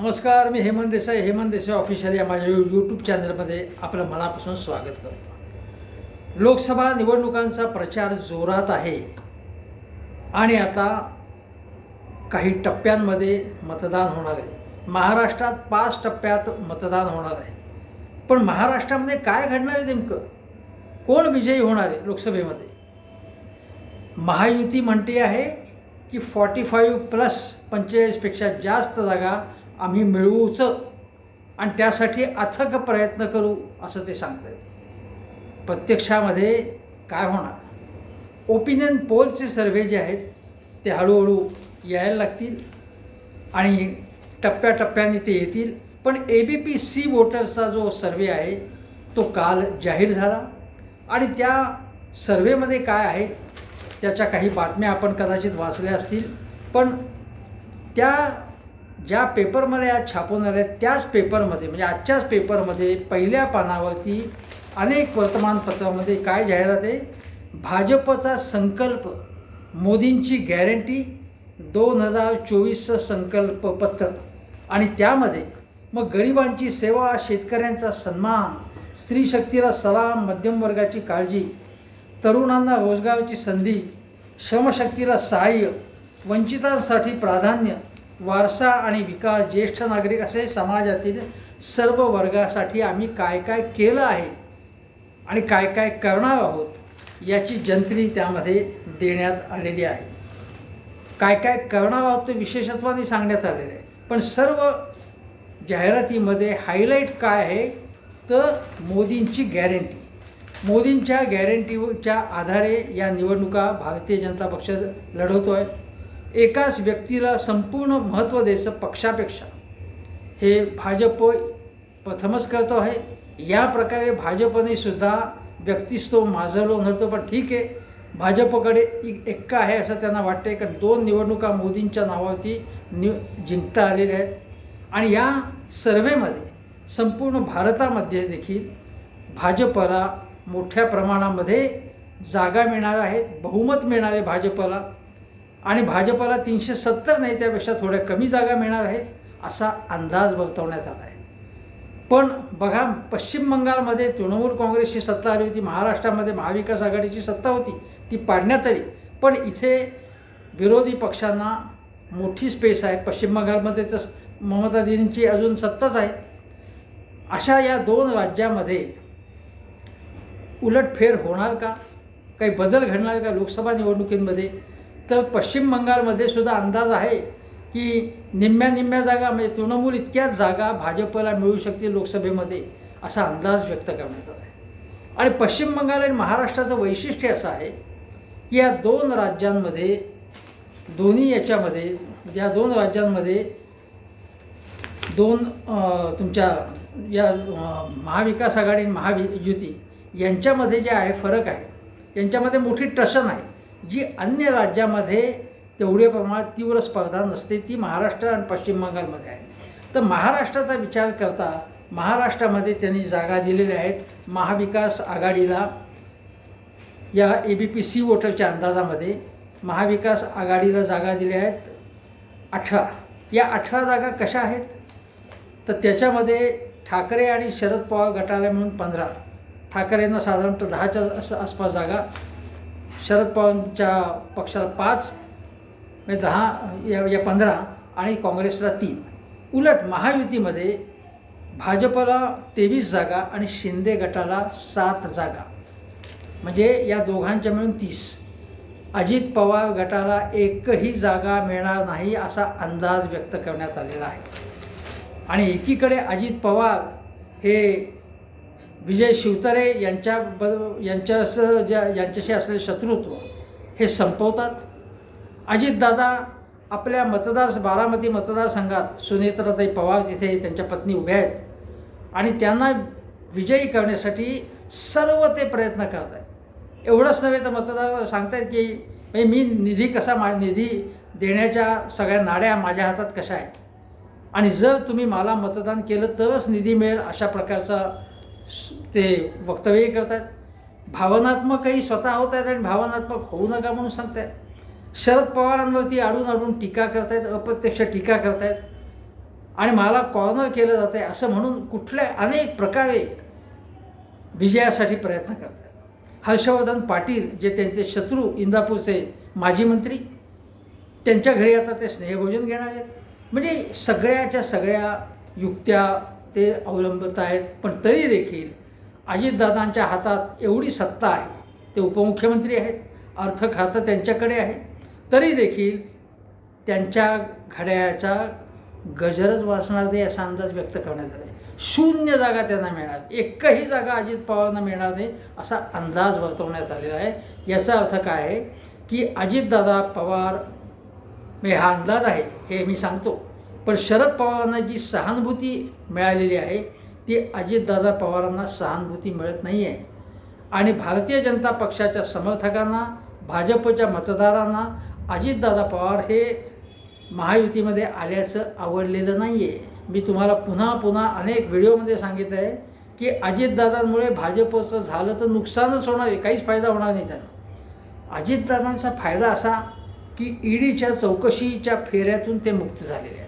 नमस्कार मी हेमंत देसाई. हेमंत देसाई ऑफिशियल या माझ्या यूट्यूब चॅनलमध्ये आपलं मनापासून स्वागत करतो. लोकसभा निवडणुकांचा प्रचार जोरात आहे आणि आता काही टप्प्यांमध्ये मतदान होणार आहे. महाराष्ट्रात पाच टप्प्यात मतदान होणार आहे. पण महाराष्ट्रामध्ये काय घडणार आहे नेमकं? कोण विजयी होणार आहे लोकसभेमध्ये? महायुती म्हणते आहे की फॉर्टी फाईव्ह प्लस पंचेचाळीसपेक्षा जास्त जागा आम्ही मिळवूच आणि त्यासाठी अथक प्रयत्न करू असं ते सांगतात प्रत्यक्षामध्ये काय होणार? ओपिनियन पोलचे सर्वे जे आहेत ते हळूहळू यायला लागतील आणि टप्प्याटप्प्याने ते येतील. पण ए बी पी सी वोटर्सचा जो सर्वे आहे तो काल जाहीर झाला. आणि त्या सर्वेमध्ये काय आहे त्याच्या काही बातम्या आपण कदाचित वाचल्या असतील. पण त्या ज्या पेपरमध्ये आज छापून आल्या त्याच पेपरमध्ये म्हणजे आजच्याच पेपरमध्ये पहिल्या पानावरती अनेक वर्तमानपत्रामध्ये काय जाहिरात आहे? भाजपचा संकल्प मोदींची गॅरंटी दोन हजार चोवीसचं संकल्पपत्र आणि त्यामध्ये मग गरिबांची सेवा शेतकऱ्यांचा सन्मान स्त्री शक्तीला सलाम मध्यमवर्गाची काळजी तरुणांना रोजगाराची संधी श्रमशक्तीला सहाय्य वंचितांसाठी प्राधान्य वारसा आणि विकास ज्येष्ठ नागरिक असे समाजातील सर्व वर्गासाठी आम्ही काय काय केलं आहे आणि काय काय करणार आहोत याची जंत्री त्यामध्ये देण्यात आलेली आहे. काय काय करणार आहोत ते विशेषत्वाने सांगण्यात आलेलं आहे. पण सर्व जाहिरातीमध्ये हायलाईट काय आहे? तर मोदींची गॅरंटी मोदींच्या गॅरंटीच्या आधारे या निवडणुका भारतीय जनता पक्ष लढवतो आहे एकाच व्यक्तीला संपूर्ण महत्त्व द्यायचं पक्षापेक्षा. हे भाजप प्रथमच करतो आहे. या प्रकारे भाजपने सुद्धा व्यक्तिस्व माजवलं नव्हतं पण ठीक आहे. भाजपकडे एक एक्का आहे असं त्यांना वाटतं कारण दोन निवडणुका मोदींच्या नावावरती नि जिंकता आलेल्या आहेत. आणि या सर्वेमध्ये संपूर्ण भारतामध्ये देखील भाजपला मोठ्या प्रमाणामध्ये जागा मिळणार आहेत बहुमत मिळणार आहे भाजपला. आणि भाजपला तीनशे सत्तर नाही त्यापेक्षा थोड्या कमी जागा मिळणार आहेत असा अंदाज वर्तवण्यात आला आहे. पण बघा पश्चिम बंगालमध्ये तृणमूल काँग्रेसची सत्ता आली होती महाराष्ट्रामध्ये महाविकास आघाडीची सत्ता होती ती पाडण्यात आली. पण इथे विरोधी पक्षांना मोठी स्पेस आहे. पश्चिम बंगालमध्ये तर ममता दिदींची अजून सत्ताच आहे. अशा या दोन राज्यामध्ये उलटफेर होणार का? काही बदल घडणार का? लोकसभा निवडणुकींमध्ये तर पश्चिम बंगालमध्ये सुद्धा अंदाज आहे की निम्म्या निम्म्या जागा म्हणजे तृणमूल इतक्याच जागा भाजपला मिळू शकतील लोकसभेमध्ये असा अंदाज व्यक्त करण्यात आला आहे. आणि पश्चिम बंगाल आणि महाराष्ट्राचं वैशिष्ट्य असं आहे की या दोन राज्यांमध्ये दोन्ही याच्यामध्ये या दोन राज्यांमध्ये दोन तुमच्या या महाविकास आघाडी आणि महावि युती यांच्यामध्ये जे आहे फरक आहे यांच्यामध्ये मोठी टसन आहे. जी अन्य राज्यामध्ये तेवढ्या प्रमाणात तीव्र स्पर्धा नसते ती महाराष्ट्र आणि पश्चिम बंगालमध्ये आहे. तर महाराष्ट्राचा विचार करता महाराष्ट्रामध्ये त्यांनी जागा दिलेल्या आहेत महाविकास आघाडीला. या ए बी पी सी वोटरच्या अंदाजामध्ये महाविकास आघाडीला जागा दिल्या आहेत अठरा. या अठरा जागा कशा आहेत? तर त्याच्यामध्ये ठाकरे आणि शरद पवार गटाला मिळून पंधरा. ठाकरेंना साधारणतः दहाच्या आसपास जागा शरद पवारांच्या पक्षाला पाच म्हणजे दहा या या पंधरा आणि काँग्रेसला तीन. उलट महायुतीमध्ये भाजपला तेवीस जागा आणि शिंदे गटाला सात जागा. म्हणजे या दोघांच्या मिळून तीस. अजित पवार गटाला एकही जागा मिळणार नाही असा अंदाज व्यक्त करण्यात आलेला आहे. आणि एकीकडे अजित पवार हे विजय शिवतारे यांच्या ब यांच्यासह ज्या यांच्याशी असलेले शत्रुत्व हे संपवतात. अजितदादा आपल्या मतदार बारामती मतदारसंघात सुनेत्राताई पवार तिथे त्यांच्या पत्नी उभ्या आहेत आणि त्यांना विजयी करण्यासाठी सर्व ते प्रयत्न करत आहेत. एवढंच नव्हे तर मतदार सांगतायत की म्हणजे मी निधी कसा मा निधी देण्याच्या सगळ्या नाड्या माझ्या हातात कशा आहेत? आणि जर तुम्ही मला मतदान केलं तरच निधी मिळेल अशा प्रकारचा ते वक्तव्य करत आहेत भावनात्मकही स्वतः होत आहेत आणि भावनात्मक होऊ नका म्हणून सांगतायत. शरद पवारांवरती अडून अडून टीका करतायत अप्रत्यक्ष टीका करतायत. आणि मला कॉर्नर केलं जातं आहे असं म्हणून कुठल्या अनेक प्रकारे विजयासाठी प्रयत्न करतात हर्षवर्धन पाटील जे त्यांचे शत्रू इंदापूरचे माजी मंत्री त्यांच्या घरी आता ते स्नेहभोजन घेणार आहेत. म्हणजे सगळ्याच्या सगळ्या युक्त्या ते अवलंबत आहेत. पण तरी देखील अजितदादांच्या हातात एवढी सत्ता आहे. ते उपमुख्यमंत्री आहेत. अर्थ खातं त्यांच्याकडे आहे. तरी देखील त्यांच्या घड्याळाचा गजरच वाचणार नाही असा अंदाज व्यक्त करण्यात आला आहे शून्य जागा त्यांना मिळणार. एकही जागा अजित पवारांना मिळणार नाही असा अंदाज वर्तवण्यात आलेला आहे. याचा अर्थ काय आहे की अजितदादा पवार म्हणजे हा अंदाज आहे हे मी सांगतो. पण शरद पवारांना जी सहानुभूती मिळालेली आहे ती अजितदादा पवारांना सहानुभूती मिळत नाही आहे आणि भारतीय जनता पक्षाच्या समर्थकांना भाजपच्या मतदारांना अजितदादा पवार हे महायुतीमध्ये आल्याचं आवडलेलं नाही आहे मी तुम्हाला पुन्हा पुन्हा अनेक व्हिडिओमध्ये सांगितलं आहे की अजितदादांमुळे भाजपचं झालं तर नुकसानच होणार आहे काहीच फायदा होणार नाही त्यांना अजितदादांचा फायदा असा की ईडीच्या चौकशीच्या फेऱ्यातून ते मुक्त झालेले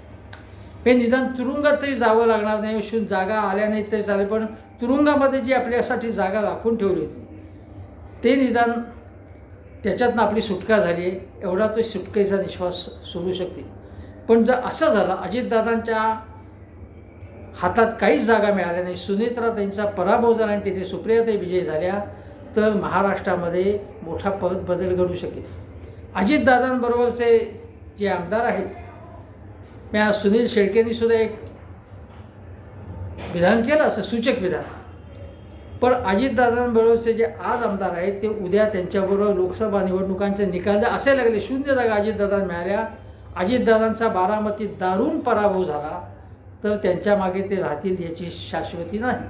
हे निदान तुरुंगात तरी जावं लागणार नाही शून जागा आल्या नाहीत तरी चालेल पण तुरुंगामध्ये जी आपल्यासाठी जागा राखून ठेवली होती ते निदान त्याच्यातनं आपली सुटका झाली आहे एवढा तो सुटकेचा निश्वास सोडू शकते पण जर असं झालं अजितदादांच्या हातात काहीच जागा मिळाल्या नाही सुनेत्रा त्यांचा पराभव झाला आणि तिथे सुप्रियाताई विजय झाल्या तर महाराष्ट्रामध्ये मोठा पद बदल घडू शकेल. अजितदादांबरोबरचे जे आमदार आहेत मी आज सुनील शेळकेंनी सुद्धा एक विधान केलं असं सूचक विधान. पण अजितदादांबरोबरचे जे आज आमदार आहेत ते उद्या त्यांच्याबरोबर लोकसभा निवडणुकांचे निकाल असे लागले शून्य जागा अजितदादा मिळाल्या. अजितदादांचा बारामतीत दारुण पराभव झाला तर त्यांच्या मागे ते राहतील याची शाश्वती नाही.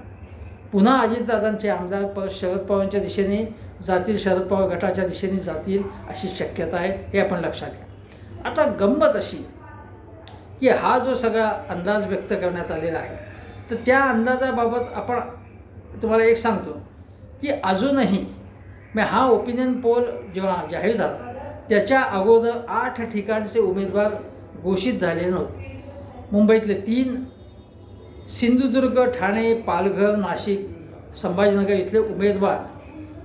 पुन्हा अजितदादांचे आमदार प शरद पवारांच्या दिशेने जातील शरद पवार गटाच्या दिशेने जातील अशी शक्यता आहे हे आपण लक्षात घ्या. आता गंमत अशी की हा जो सगळा अंदाज व्यक्त करण्यात आलेला आहे तर त्या अंदाजाबाबत आपण तुम्हाला एक सांगतो की अजूनही मग हा ओपिनियन पोल जेव्हा जाहीर झाला त्याच्या अगोदर आठ ठिकाणचे उमेदवार घोषित झाले नव्हते. मुंबईतले तीन सिंधुदुर्ग ठाणे पालघर नाशिक संभाजीनगर इथले उमेदवार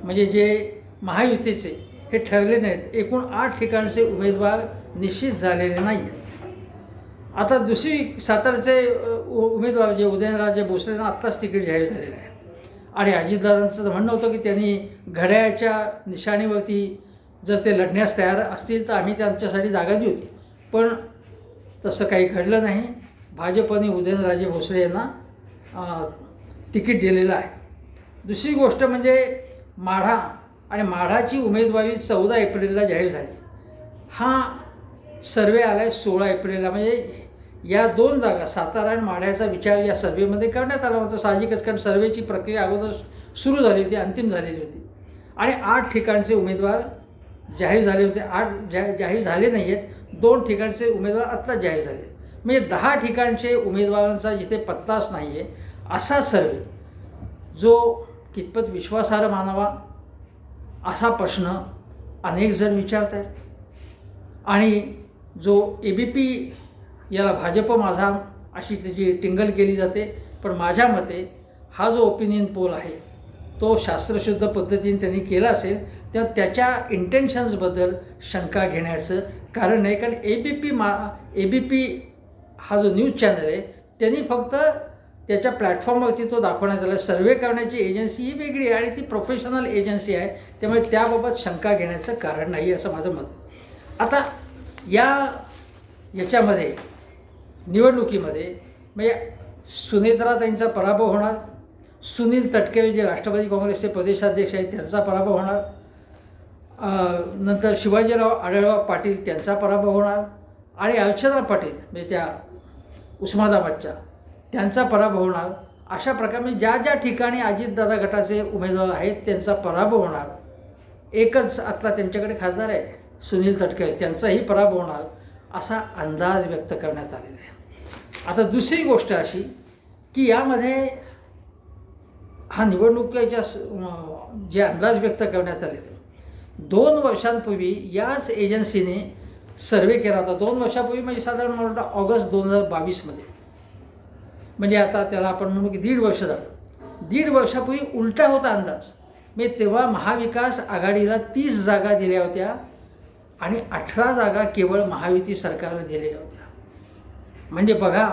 म्हणजे जे महायुतीचे हे ठरले नाहीत. एकूण आठ ठिकाणचे उमेदवार निश्चित झालेले नाही आहेत आता दुसरी सातारचे उ- उमेदवार जे उदयनराजे भोसलेंना आत्ताच तिकीट जाहीर झालेलं आहे. आणि अजितदादांचं म्हणणं होतं की त्यांनी घड्याळ्याच्या निशाणीवरती जर ते लढण्यास तयार असतील तर आम्ही त्यांच्यासाठी जागा देऊ. पण तसं काही घडलं नाही. भाजपने उदयनराजे भोसले यांना तिकीट दिलेलं आहे. दुसरी गोष्ट म्हणजे माढा आणि माढाची उमेदवारी चौदा एप्रिलला जाहीर झाली. हा सर्वे आला आहे सोळा एप्रिलला. म्हणजे या दोन जागा सातारा आणि माढ्याचा विचार या सर्वेमध्ये करण्यात आला होता. साहजिकच कारण सर्वेची प्रक्रिया अगोदर सुरू झाली होती अंतिम झालेली होती. आणि आठ ठिकाणचे उमेदवार जाहीर झाले होते. आठ जा जाहीर झाले नाही आहेत दोन ठिकाणचे उमेदवार आत्ता जाहीर झाले आहेत. म्हणजे दहा ठिकाणचे उमेदवारांचा जिथे पत्ताच नाही आहे असा सर्वे जो कितपत विश्वासार्ह मानावा असा प्रश्न अनेक जण विचारत आहेत आणि जो ए बी पी याला भाजप माझा अशी त्याची टिंगल केली जाते. पण माझ्या मते हा जो ओपिनियन पोल आहे तो शास्त्रशुद्ध पद्धतीने त्यांनी केला असेल तर त्याच्या इंटेन्शन्सबद्दल शंका घेण्याचं कारण नाही. कारण ए बी पी मा ए बी पी हा जो न्यूज चॅनल आहे त्यांनी फक्त त्याच्या प्लॅटफॉर्मवरती तो दाखवण्यात आला. सर्वे करण्याची एजन्सी ही वेगळी आहे आणि ती प्रोफेशनल एजन्सी आहे. त्यामुळे त्याबाबत शंका घेण्याचं कारण नाही असं माझं मत. आता या याच्यामध्ये निवडणुकीमध्ये म्हणजे सुनेत्राताईंचा पराभव होणार सुनील तटकरे जे राष्ट्रवादी काँग्रेसचे प्रदेशाध्यक्ष आहेत त्यांचा पराभव होणार. नंतर शिवाजीराव आढळराव पाटील त्यांचा पराभव होणार. आणि अर्चना पाटील म्हणजे त्या उस्मानाबादच्या त्यांचा पराभव होणार. अशा प्रकारे म्हणजे ज्या ज्या ठिकाणी अजितदादा गटाचे उमेदवार आहेत त्यांचा पराभव होणार. एकच आत्ता त्यांच्याकडे खासदार आहे सुनील तटकरे त्यांचाही पराभव होणार असा अंदाज व्यक्त करण्यात आलेला आहे. आता दुसरी गोष्ट अशी की यामध्ये हा निवडणुकीच्या जे अंदाज व्यक्त करण्यात आलेले दोन वर्षांपूर्वी याच एजन्सीने सर्वे केला होता. दोन वर्षापूर्वी म्हणजे साधारण मला वाटतं ऑगस्ट दोन हजार बावीसमध्ये म्हणजे आता त्याला आपण म्हणू की दीड वर्ष झालं. दीड वर्षापूर्वी उलटा होता अंदाज. मी तेव्हा महाविकास आघाडीला तीस जागा दिल्या होत्या आणि अठरा जागा केवळ महायुती सरकारला दिलेल्या होत्या. म्हणजे बघा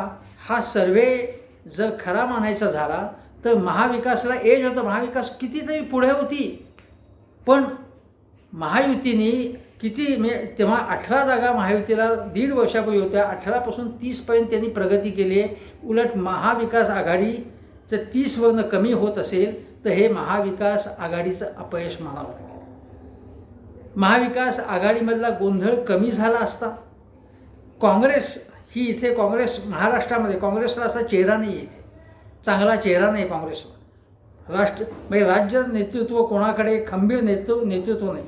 हा सर्वे जर खरा मानायचा झाला तर महाविकासला एज होतं. महाविकास कितीतरी पुढे होती. पण महायुतीने किती म्हणजे तेव्हा अठरा जागा महायुतीला दीड वर्षापूर्वी होत्या. अठरापासून तीसपर्यंत त्यांनी प्रगती केली आहे. उलट महाविकास आघाडीचं तीसवरनं कमी होत असेल तर हे महाविकास आघाडीचं अपयश मानावं लागेल. महाविकास आघाडीमधला गोंधळ कमी झाला असता. काँग्रेस ही इथे काँग्रेस महाराष्ट्रामध्ये काँग्रेसला असा चेहरा नाही आहे इथे. चांगला चेहरा नाही काँग्रेसवर. राष्ट्र म्हणजे राज्य नेतृत्व कोणाकडे खंबीर नेतृत्व नेतृत्व नाही.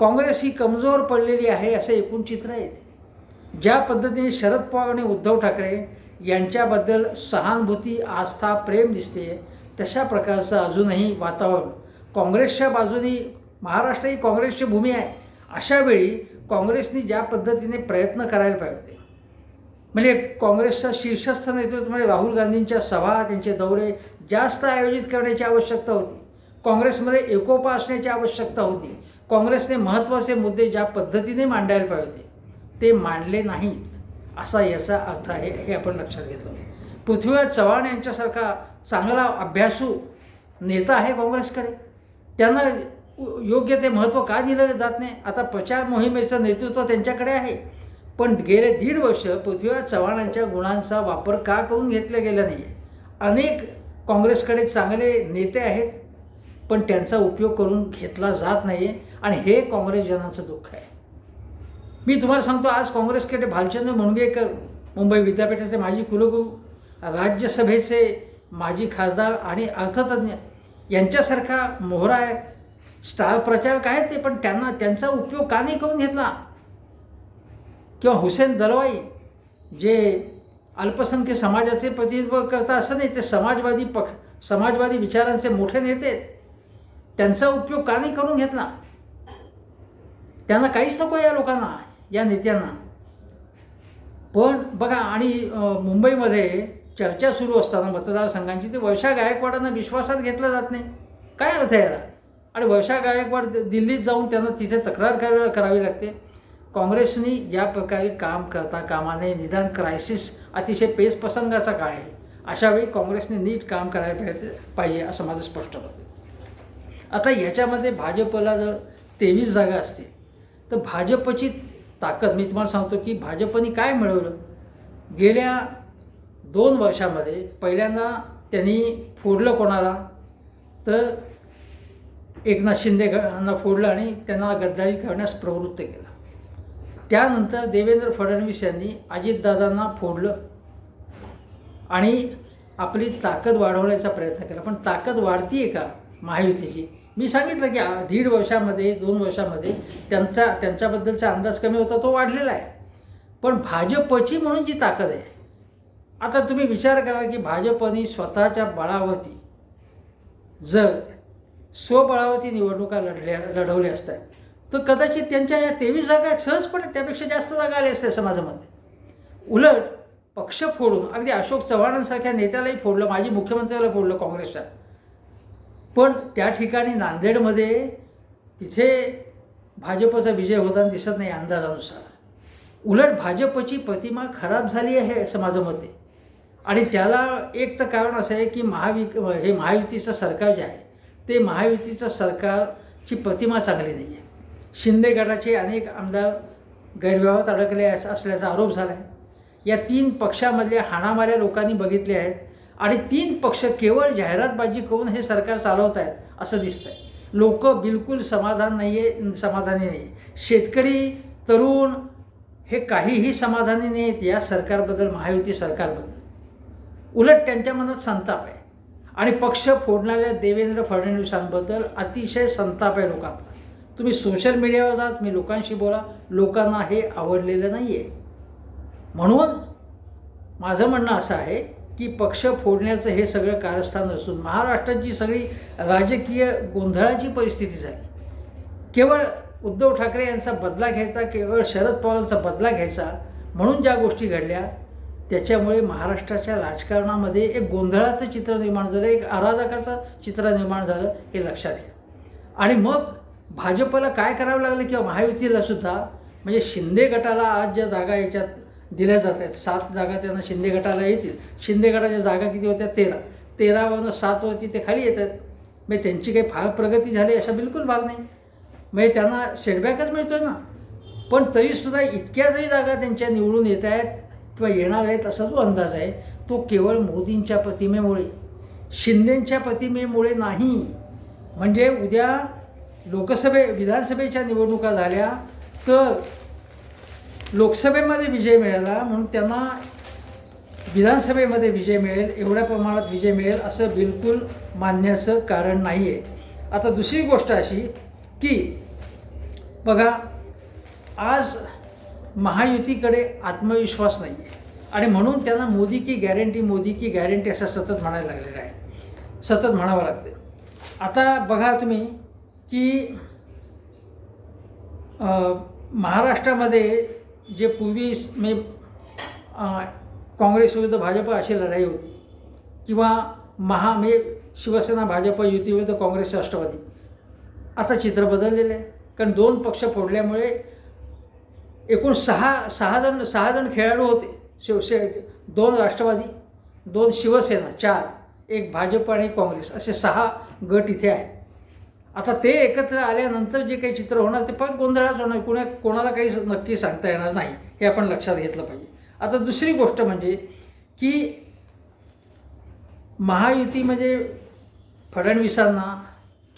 काँग्रेस ही कमजोर पडलेली आहे असं एकूण चित्र आहे इथे. ज्या पद्धतीने शरद पवार आणि उद्धव ठाकरे यांच्याबद्दल सहानुभूती आस्था प्रेम दिसते तशा प्रकारचं अजूनही वातावरण. काँग्रेसच्या बाजूनी महाराष्ट्र ही काँग्रेसची भूमी आहे. अशावेळी काँग्रेसने काँग्रेसनी ज्या पद्धतीने प्रयत्न करायला पाहिजे होते म्हणजे काँग्रेसचा शीर्षस्थ नेतृत्व म्हणजे राहुल गांधींच्या सभा त्यांचे दौरे जास्त आयोजित करण्याची आवश्यकता होती. काँग्रेसमध्ये एकोपा असण्याची आवश्यकता होती. काँग्रेसने महत्त्वाचे मुद्दे ज्या पद्धतीने मांडायला पाहिजे होते ते मांडले नाहीत. असा याचा अर्थ आहे हे आपण लक्षात घेतलं. पृथ्वीराज चव्हाण यांच्यासारखा चांगला अभ्यासू नेता आहे काँग्रेसकडे. त्यांना योग्य ते महत्त्व का दिलं जात नाही? आता प्रचार मोहिमेचं नेतृत्व त्यांच्याकडे आहे. पण गेले दीड वर्ष पृथ्वीराज चव्हाणांच्या गुणांचा वापर का करून घेतला गेला नाही अनेक काँग्रेसकडे चांगले नेते आहेत पण त्यांचा उपयोग करून घेतला जात नाही आहे आणि हे काँग्रेसजनांचं दुःख आहे. मी तुम्हाला सांगतो आज काँग्रेसकडे भालचंद्र मुणगेकर मुंबई विद्यापीठाचे माजी कुलगुरू राज्यसभेचे माजी खासदार आणि अर्थतज्ञ यांच्यासारखा मोहरा आहे स्टार प्रचारक आहेत ते पण त्यांना त्यांचा उपयोग का नाही करून घेतला? किंवा हुसेन दलवाई जे अल्पसंख्य समाजाचे प्रतिनिधित्व करता असं नाही ते समाजवादी पक्ष समाजवादी विचारांचे मोठे नेते त्यांचा उपयोग का नाही करून घेतला? त्यांना काहीच नको या लोकांना या नेत्यांना. पण बघा आणि मुंबईमध्ये चर्चा सुरू असताना मतदारसंघांची ते वर्षा गायकवाडांना विश्वासात घेतलं जात नाही. काय अर्थ याला? आणि वर्षा गायकवाड दिल्लीत जाऊन त्यांना तिथे तक्रार करावी करावी लागते. काँग्रेसनी या प्रकारे काम करता कामा नये निदान क्रायसिस अतिशय पेच प्रसंगाचा काळ आहे. अशावेळी काँग्रेसने नीट काम करायला पाहिजे पाहिजे असं माझं स्पष्ट मत आहे. आता याच्यामध्ये भाजपला जर तेवीस जागा असतील तर भाजपची ताकद मी तुम्हाला सांगतो की भाजपने काय मिळवलं? गेल्या दोन वर्षामध्ये पहिल्यांदा त्यांनी फोडलं कोणाला? तर एकनाथ शिंदे यांना फोडलं आणि त्यांना गद्दारी करण्यास प्रवृत्त केलं. त्यानंतर देवेंद्र फडणवीस यांनी अजितदादांना फोडलं. आणि आपली ताकद वाढवण्याचा प्रयत्न केला. पण ताकद वाढती आहे का महायुतीची? मी सांगितलं की दीड वर्षामध्ये दोन वर्षामध्ये त्यांचा त्यांच्याबद्दलचा अंदाज कमी होता तो वाढलेला आहे. पण भाजपची म्हणून जी ताकद आहे आता तुम्ही विचार करा की भाजपने स्वतःच्या बळावरती जर स्वबळावरती निवडणुका लढल्या लढवल्या असतात तर कदाचित त्यांच्या या तेवीस जागा सहजपणे त्यापेक्षा जास्त जागा आल्या असत्या समाजामध्ये. उलट पक्ष फोडून अगदी अशोक चव्हाणांसारख्या नेत्यालाही फोडलं माजी मुख्यमंत्र्याला फोडलं काँग्रेसच्या. पण त्या ठिकाणी नांदेडमध्ये तिथे भाजपचा विजय होताना दिसत नाही अंदाजानुसार. उलट भाजपची प्रतिमा खराब झाली आहे समाजामध्ये. आणि त्याला एक तर कारण असं आहे की महावि हे महायुतीचं सरकार जे आहे ते महायुतीचं सरकारची प्रतिमा चांगली नाही आहे. शिंदे गटाचे अनेक आमदार गैरव्यवहारात अडकले अस- असल्याचा आरोप झाला आहे या तीन पक्षामधल्या हाणामाऱ्या लोकांनी बघितले आहेत आणि तीन पक्ष केवळ जाहिरातबाजी करून हे सरकार चालवत आहेत असं दिसतंय. लोक बिलकुल समाधान नाही आहे समाधानी नाही शेतकरी तरुण हे काहीही समाधानी नाही आहेत या सरकारबद्दल महायुती सरकारबद्दल. उलट त्यांच्या मनात संताप आहे. आणि पक्ष फोडणाऱ्या देवेंद्र फडणवीसांबद्दल अतिशय संताप आहे लोकांना तुम्ही सोशल मीडियावर जात मी लोकांशी बोला. लोकांना हे आवडलेलं नाही आहे म्हणून माझं म्हणणं असं आहे की पक्ष फोडण्याचं हे सगळं कारस्थान नसून महाराष्ट्राची सगळी राजकीय गोंधळाची परिस्थिती झाली. केवळ उद्धव ठाकरे यांचा बदला घ्यायचा केवळ शरद पवारांचा बदला घ्यायचा म्हणून ज्या गोष्टी घडल्या त्याच्यामुळे महाराष्ट्राच्या राजकारणामध्ये एक गोंधळाचं चित्र निर्माण झालं एक आराधकाचं चित्र निर्माण झालं हे लक्षात घ्या. आणि मग भाजपला काय करावं लागलं किंवा महायुतीला सुद्धा? म्हणजे शिंदे गटाला आज ज्या जागा याच्यात दिल्या जात आहेत सात जागा त्यांना शिंदे गटाला येतील. शिंदे गटाच्या जागा किती होत्या? तेरा. तेरावरनं सातवरती ते खाली येत आहेत. म्हणजे त्यांची काही फार प्रगती झाली असा बिलकुल भाग नाही. म्हणजे त्यांना सेटबॅकच मिळतो आहे ना. पण तरीसुद्धा इतक्या जरी जागा त्यांच्या निवडून येत आहेत किंवा येणार आहेत असा जो अंदाज आहे तो केवळ मोदींच्या प्रतिमेमुळे शिंदेंच्या प्रतिमेमुळे नाही. म्हणजे उद्या लोकसभे विधानसभेच्या निवडणुका झाल्या तर लोकसभेमध्ये विजय मिळाला म्हणून त्यांना विधानसभेमध्ये विजय मिळेल एवढ्या प्रमाणात विजय मिळेल असं बिलकुल मानण्याचं कारण नाही आहे आता दुसरी गोष्ट अशी की बघा आज महायुतीकडे आत्मविश्वास नाही आहे आणि म्हणून त्यांना मोदी की गॅरंटी मोदी की गॅरंटी असं सतत म्हणायला लागलेलं आहे सतत म्हणावं लागते आता बघा तुम्ही की महाराष्ट्रामध्ये जे पूर्वी स- म्हणजे काँग्रेस विरुद्ध भाजप अशी लढाई होती किंवा महा म्हणजे शिवसेना भाजप युती विरुद्ध काँग्रेस राष्ट्रवादी. आता चित्र बदललेलं आहे. कारण दोन पक्ष फोडल्यामुळे एकूण सहा सहा जण सहा जण खेळाडू होते. शिवसे दोन राष्ट्रवादी दोन शिवसेना चार. एक भाजप आणि काँग्रेस. असे सहा गट इथे आहे आता ते एकत्र आल्यानंतर जे काही चित्र होणार ते फार गोंधळाच होणार. कुणा कोणाला काही नक्की सांगता येणार नाही हे आपण लक्षात घेतलं पाहिजे. आता दुसरी गोष्ट म्हणजे की महायुती म्हणजे फडणवीसांना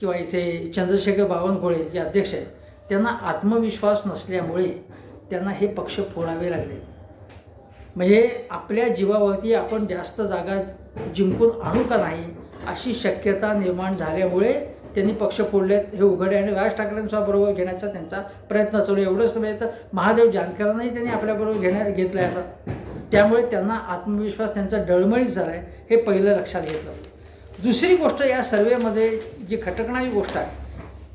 किंवा इथे चंद्रशेखर बावनकुळे जे अध्यक्ष आहेत त्यांना आत्मविश्वास नसल्यामुळे त्यांना हे पक्ष फोडावे लागले. म्हणजे आपल्या जीवावरती आपण जास्त जागा जिंकून आणू का नाही अशी शक्यता निर्माण झाल्यामुळे त्यांनी पक्ष फोडलेत हे उघडे आणि राज ठाकरेंचा बरोबर घेण्याचा त्यांचा प्रयत्न चालू आहे. एवढंच नव्हे तर महादेव जानकरांनाही त्यांनी आपल्याबरोबर घेण्या घेतलं आहे आता त्यामुळे त्यांना आत्मविश्वास त्यांचा डळमळीत झाला आहे हे पहिलं लक्षात घेतलं दुसरी गोष्ट या सर्वेमध्ये जी खटकणारी गोष्ट आहे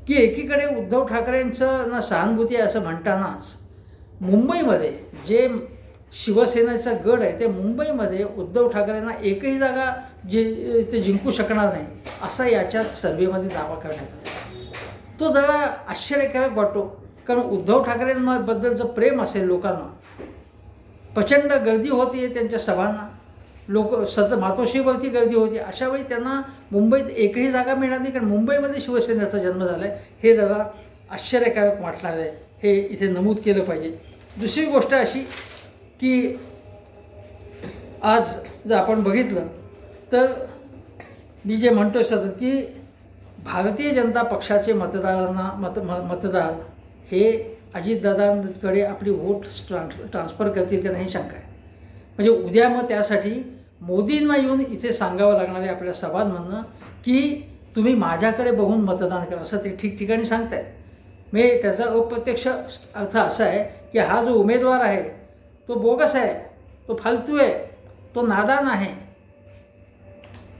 की एकीकडे उद्धव ठाकरेंचं ना सहानुभूती आहे असं म्हणतानाच मुंबईमध्ये जे शिवसेनेचा गड आहे ते मुंबईमध्ये उद्धव ठाकरेंना एकही जागा जे ते जिंकू शकणार नाही असा याच्यात सर्वेमध्ये दावा करण्यात आला. तो जरा आश्चर्यकारक वाटतो. कारण उद्धव ठाकरेंबद्दलचं प्रेम असेल लोकांना प्रचंड गर्दी होती त्यांच्या सभांना. लोक सत मातोश्रीवरती गर्दी होती. अशा वेळी त्यांना मुंबईत एकही जागा मिळणार नाही. कारण मुंबईमध्ये शिवसेनेचा जन्म झाला आहे हे जरा आश्चर्यकारक वाटणार आहे. हे इथे नमूद केलं पाहिजे. दुसरी गोष्ट अशी की आज जर आपण बघितलं तर मी जे म्हणतो सतत की भारतीय जनता पक्षाचे मतदारांना मत म मतदार हे अजितदादांकडे आपली वोट ट्रान्स ट्रान्सफर करतील का नाही शंका आहे. म्हणजे उद्या मग त्यासाठी मोदींना येऊन इथे सांगावं लागणार आहे आपल्या सभांमधनं की तुम्ही माझ्याकडे बघून मतदान करा असं ते ठिकठिकाणी सांगतायत. म्हणजे त्याचा अप्रत्यक्ष अर्थ असा आहे की हा जो उमेदवार आहे तो बोगस आहे तो फालतू आहे तो नादान आहे.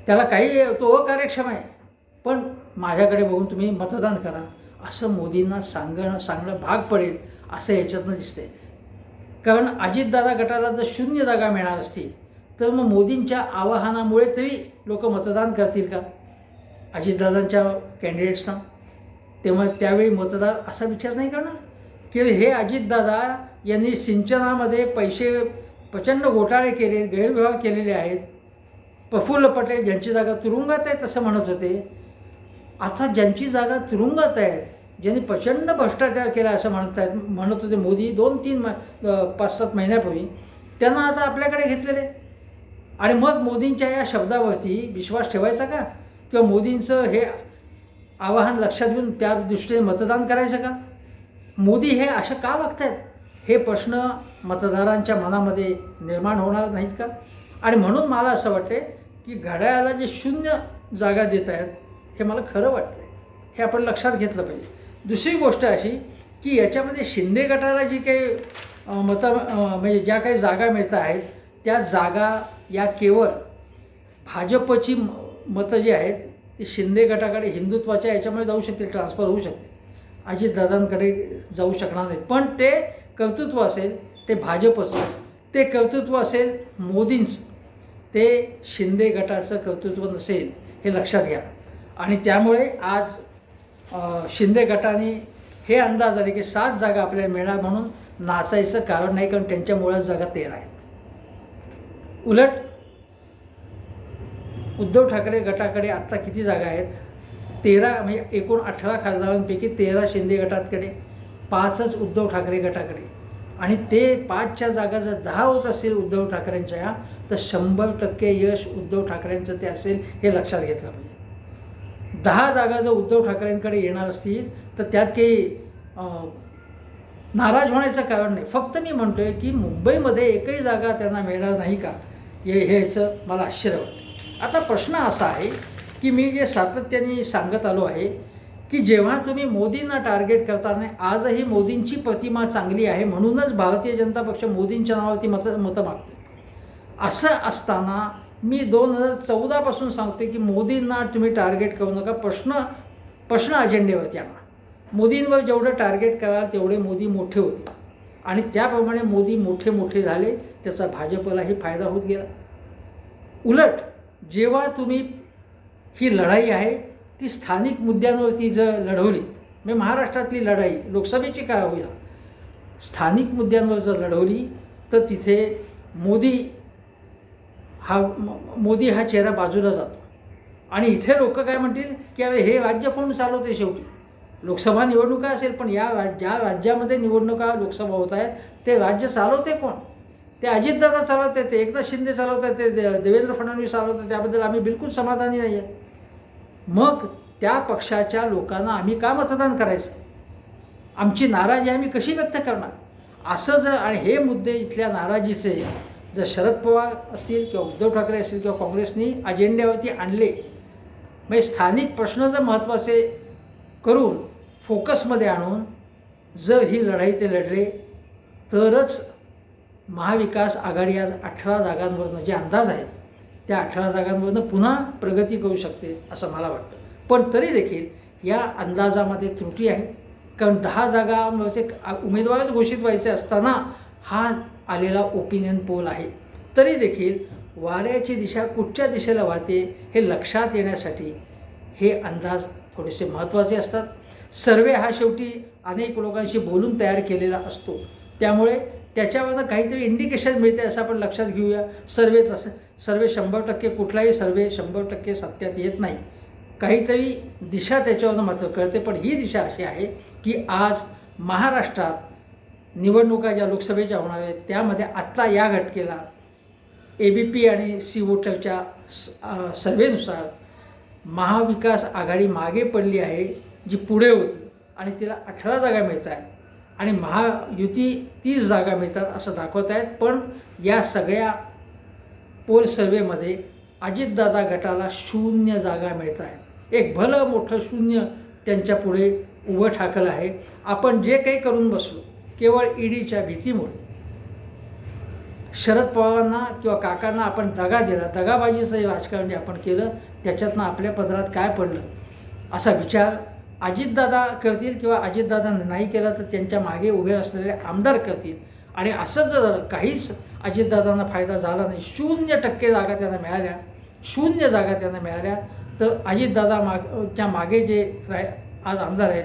त्याला काही तो अकार्यक्षम आहे. पण माझ्याकडे बघून तुम्ही मतदान करा. असं मोदींना सांगणं सांगणं भाग पडेल असं याच्यातनं दिसते कारण अजितदादा गटाला जर शून्य जागा मिळणार असतील तर मग मोदींच्या आवाहनामुळे तरी लोक मतदान करतील का? अजितदादांच्या कॅन्डिडेट्सना तेव्हा त्यावेळी मतदार असा विचार नाही करणार? की हे अजितदादा यांनी सिंचनामध्ये पैसे प्रचंड घोटाळे केले गैरव्यवहार केलेले आहेत. प्रफुल्ल पटेल ज्यांची जागा तुरुंगात आहे तसं म्हणत होते. आता ज्यांची जागा तुरुंगात आहे ज्यांनी प्रचंड भ्रष्टाचार केला असं म्हणत आहेत म्हणत होते मोदी दोन तीन म पाच सात महिन्यापूर्वी त्यांना आता आपल्याकडे घेतलेले. आणि मग मोदींच्या या शब्दावरती विश्वास ठेवायचा का? किंवा मोदींचं हे आवाहन लक्षात घेऊन त्या दृष्टीने मतदान करायचं का? मोदी हे असं का वागतायत हे प्रश्न मतदारांच्या मनामध्ये निर्माण होणार नाहीत का? आणि म्हणून मला असं वाटते की घड्याळाला जे शून्य जागा देत आहेत हे मला खरं वाटतं हे आपण लक्षात घेतलं पाहिजे. दुसरी गोष्ट अशी की याच्यामध्ये शिंदे गटाला जी काही मतं म्हणजे ज्या काही जागा मिळत आहेत त्या जागा या केवळ भाजपची म मतं जी आहेत ती शिंदे गटाकडे हिंदुत्वाच्या याच्यामुळे जाऊ शकते ट्रान्सफर होऊ शकते अजितदादांकडे जाऊ शकणार नाहीत. पण ते कर्तृत्व असेल ते भाजप असेल ते कर्तृत्व असेल मोदींचं. ते शिंदे गटाचं कर्तृत्व नसेल हे लक्षात घ्या. आणि त्यामुळे आज शिंदे गटाने हे अंदाज आले की सात जागा आपल्याला मिळणार म्हणून नाचायचं कारण नाही कारण त्यांच्या मुळात जागा तेरा आहेत. उलट उद्धव ठाकरे गटाकडे आत्ता किती जागा आहेत? तेरा म्हणजे एकूण अठरा खासदारांपैकी तेरा शिंदे गटाकडे पाचच उद्धव ठाकरे गटाकडे. आणि ते पाचच्या जागा जर दहा होत असेल उद्धव ठाकरेंच्या तर शंभर टक्के यश उद्धव ठाकरेंचं ते असेल हे लक्षात घेतलं पाहिजे. दहा जागा जर उद्धव ठाकरेंकडे येणार असतील तर त्यात काही नाराज होण्याचं कारण नाही. फक्त मी म्हणतो आहे की मुंबईमध्ये एकही जागा त्यांना मिळणार नाही का? हे ह्याचं मला आश्चर्य वाटतं. आता प्रश्न असा आहे की मी जे सातत्याने सांगत आलो आहे की जेव्हा तुम्ही मोदींना टार्गेट करताना आजही मोदींची प्रतिमा चांगली आहे म्हणूनच भारतीय जनता पक्ष मोदींच्या नावावरती मत मतं मागतो असं असताना मी दोन हजार चौदापासून सांगते की मोदींना तुम्ही टार्गेट करू नका. प्रश्न प्रश्न अजेंडेवरती आणा. मोदींवर जेवढं टार्गेट कराल तेवढे मोदी मोठे होते आणि त्याप्रमाणे मोदी मोठे मोठे झाले त्याचा भाजपलाही फायदा होत गेला. उलट जेव्हा तुम्ही ही लढाई आहे ती स्थानिक मुद्द्यांवरती जर लढवली म्हणजे महाराष्ट्रातली लढाई लोकसभेची काय होईल? स्थानिक मुद्द्यांवर जर लढवली तर तिथे मोदी हा मोदी हा चेहरा बाजूला जातो. आणि इथे लोक काय म्हणतील? की अरे हे राज्य कोण चालवते शेवटी? लोकसभा निवडणुका असेल पण या राज ज्या राज्यामध्ये निवडणुका लोकसभा होत आहेत ते राज्य चालवते कोण? ते अजितदादा चालवते ते एकनाथ शिंदे चालवतात ते देवेंद्र फडणवीस चालवतात त्याबद्दल आम्ही बिलकुल समाधानी नाही आहे मग त्या पक्षाच्या लोकांना आम्ही का मतदान करायचं? आमची नाराजी आम्ही कशी व्यक्त करणार? असं जर आणि हे मुद्दे इथल्या नाराजीचे जर शरद पवार असतील किंवा उद्धव ठाकरे असतील किंवा काँग्रेसनी अजेंड्यावरती आणले म्हणजे स्थानिक प्रश्न जर महत्त्वाचे करून फोकसमध्ये आणून जर ही लढाई ते लढले तरच महाविकास आघाडी आज अठरा जागांवरनं जे अंदाज आहेत त्या अठरा जागांवरनं पुन्हा प्रगती करू शकते असं मला वाटतं. पण तरी देखील या अंदाजामध्ये त्रुटी आहे. कारण दहा जागांवरचे उमेदवारच घोषित व्हायचे असताना हा आलेला ओपिनियन पोल आहे. तरी देखील वाऱ्याची दिशा कुठच्या दिशेला वाहते हे लक्षात येण्यासाठी हे अंदाज थोडेसे महत्त्वाचे असतात. सर्वे हा शेवटी अनेक लोकांशी बोलून तयार केलेला असतो. त्यामुळे त्याच्यावरनं काहीतरी इंडिकेशन मिळते असं आपण लक्षात घेऊया. सर्वे तसं सर्वे शंभर टक्के कुठलाही सर्वे शंभर टक्के सत्यात येत नाही. काहीतरी दिशा त्याच्यावरनं मात्र कळते पण ही दिशा अशी आहे की आज महाराष्ट्रात निवडणुका ज्या लोकसभेच्या होणार आहेत त्यामध्ये आत्ता या घटकेला ए बी पी आणि सी वोटरच्या स- सर्वेनुसार महाविकास आघाडी मागे पडली आहे जी पुढे होती आणि तिला अठरा जागा मिळत आहेत आणि महायुती तीस जागा मिळतात असं दाखवत आहेत पण या सगळ्या पोल सर्वेमध्ये अजितदादा गटाला शून्य जागा मिळत आहे. एक भलं मोठं शून्य त्यांच्या पुढे उभं ठाकलं आहे. आपण जे काही करून बसलो केवळ ईडीच्या भीतीमुळे. शरद पवारांना किंवा काकांना आपण दगा दिला दगाबाजीचं राजकारण जे आपण केलं त्याच्यातनं आपल्या पदरात काय पडलं? असा विचार अजितदादा करतील किंवा अजितदादा नाही केला तर त्यांच्या मागे उभे असलेले आमदार करतील. आणि असं जर झालं, काहीच अजितदादांना फायदा झाला नाही. शून्य टक्के जागा त्यांना मिळाल्या. शून्य जागा त्यांना मिळाल्या. तर अजितदादा मागच्या मागे जे राय आज आमदार आहेत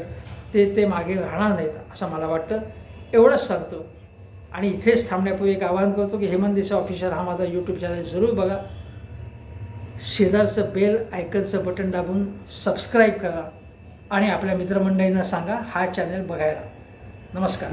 ते ते मागे राहणार नाहीत असं मला वाटतं. एवढंच सांगतो. आणि इथेच थांबण्यापूर्वी एक आवाहन करतो की हेमंत देसाई ऑफिशियल हा माझा यूट्यूब चॅनल जरूर बघा. शेजारचं बेल आयकनचं बटन दाबून सबस्क्राईब करा. आणि आपल्या मित्रमंडळींना सांगा हा चॅनल बघायला. नमस्कार.